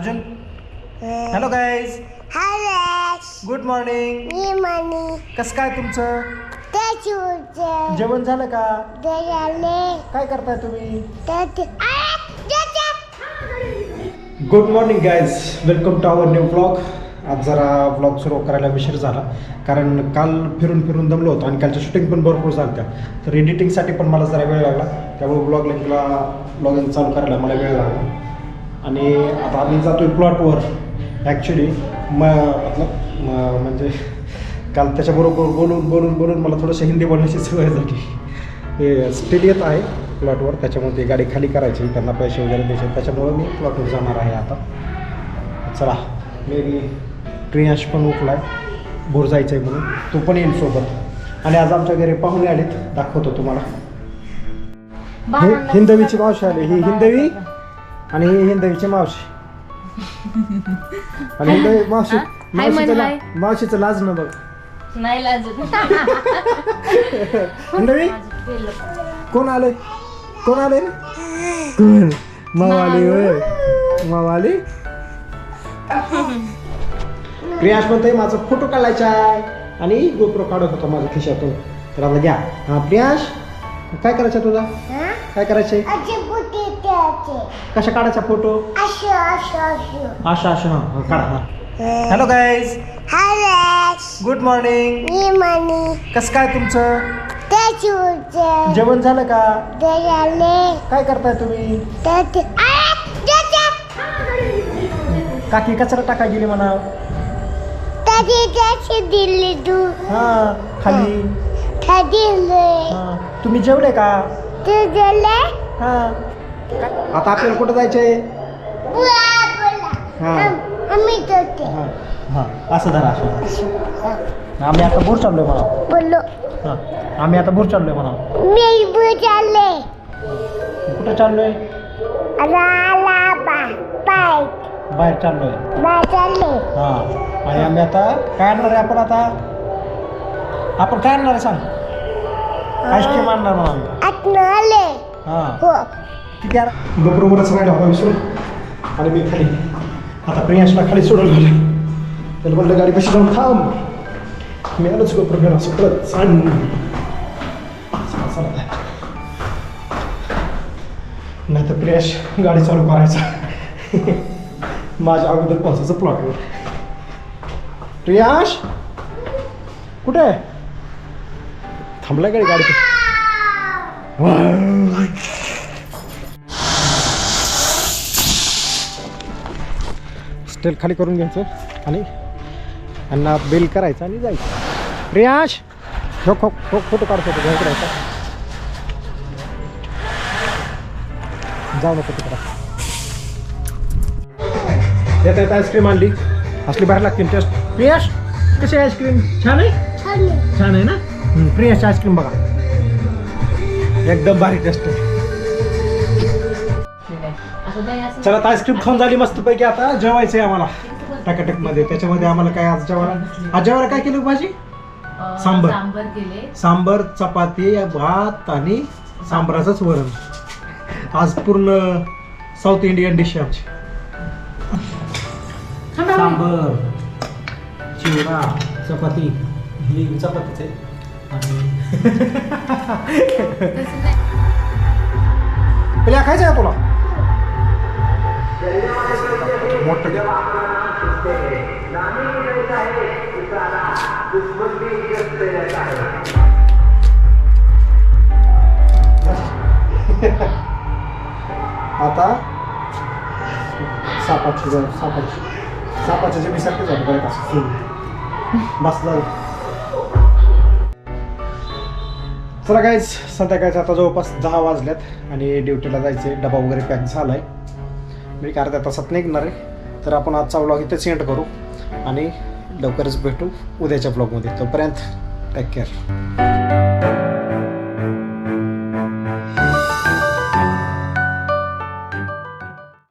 Arjun hello guys good morning कसं काय तुमचं? जेवण झालं का? काय करताय तुम्ही? Good morning guys welcome to our new blog आज जरा ब्लॉग सुरू करायला उशीर झाला. कारण काल फिरून फिरून दमलो होतो आणि कालच्या शूटिंग पण भरपूर झाल्या तर एडिटिंगसाठी पण मला जरा वेळ लागला. त्यामुळे ब्लॉग लिंकला ब्लॉगिंग चालू करायला मला वेळ लागला. आणि आता आम्ही जातोय प्लॉटवर ॲक्च्युली म मतलब म- म्हणजे काल त्याच्याबरोबर बोलून बोलून बोलून मला थोडंसं हिंदी बोलण्याची सवय झाली. हे स्टील येत आहे प्लॉटवर त्याच्यामुळे ती गाडी खाली करायची त्यांना पैसे वगैरे द्यायचे. त्याच्यामुळे मी प्लॉटवर जाणार आहे आता. चला मी प्रियांश पण उठला आहे भोर जायचं आहे म्हणून. तो पण येईल सोबत. आणि आज आमच्या घरी पाहुणे आलेत. दाखवतो तुम्हाला. हिंदवीची मावशी आली. ही हिंदवी? आणि ही हिंदवीची मावशी. आणि हिंदवी मावशी हा? हाय म्हण, मावशीचं हाय. मावशीचं लाज न बघ. नाही लाजत. हिंदवी? कोण आले कोण आले रे? कोण? मावाली होय. मावाली? प्रियाश म्हणतोय माझा फोटो काढायचा आहे. आणि गोप्रो काढत होता माझ्या खिशातून. तर आता घ्या. हा प्रियाश काय करायचं तुझा काय करायचंय? कशा काढायचा फोटो? असं असं असं आशा आशा हा काढा हा. हॅलो गाईज हॅलेस गुड मॉर्निंग मी मनी कसं काय तुमचं? जेवण झालं का? काय करताय तुम्ही? काकी कचरा टाका गेली म्हणा. त्याची दिली तू. हा खाली. दिले हा तुम्ही जेवले का? तू दिले हा. आता आपल्याला कुठं जायचंय? बोला बोला. हा. हा. हा. असं धरा असं आम्ही आता भूर चाललोय म्हणा हा. आम्ही आता भूर चाललोय म्हणा कुठं चाललोय? बाहेर चाललोय. हा. आणि आम्ही आता काय आणणार आहे आपण आता? आपण काय आणणार आहे सांग? आईस्क्रीम आणणार म्हणा आम्ही आतनाले हा. हो किती बरोबरच राहिला हवा विसरून आणि मी खाली आता प्रियांशला खाली सोडून गेलं त्याला म्हटलं गाडी कशी जाऊन थांब. मी आलोच गोप्रो घेऊन असं पळत सांग नाही तर प्रियाश गाडी चालू करायचा. माझ्या अगोदर पोहोचायचं प्लॉटवर प्रियाश! कुठे? आहे? थांबलाय गाडी? गाडी स्टेल खाली करून घ्यायचं आणि त्यांना बिल करायचं आणि जायचं. प्रियाश! हो खो खो फोटो काढतो तो घ्यायचा राहायचा जाऊ नको तिकडं. येत येत आईस्क्रीम आणली. असली बाहेर लागते टेस्ट प्रियाश कशी आईस्क्रीम? छान आहे? छान आहे. ना? प्रियाची आईस्क्रीम बघा. एकदम भारी टेस्ट आहे. चला आता आईस्क्रीम खाऊन झाली मस्तपैकी आता जेवायचं आहे आम्हाला. टकाटकमध्ये त्याच्यामध्ये आम्हाला काय आज जेवायला आज जेवायला काय केलं भाजी? सांबर. सांबर चपाती भात आणि सांबराचंच वरण. आज पूर्ण साऊथ इंडियन डिश आहे आमची. सांबर चिवडा चपाती. ही चपातीच आहे. आणि खायचं आहे तुला? मोठं. आता सापाची जर- सापाची. सापाच्या जे सारखे झालं बरं असं फुल बस झालं चला गाईज संध्याकाळचं आता जवळपास दहा वाजल्यात आणि ड्युटीला जायचे डबा वगैरे पॅक झाला आहे मी एक अर्ध्या तासात निघणार आहे. तर आपण आजचा व्लॉग इथेच सेंड करू आणि लवकरच भेटू उद्याच्या ब्लॉगमध्ये तोपर्यंत टेक केअर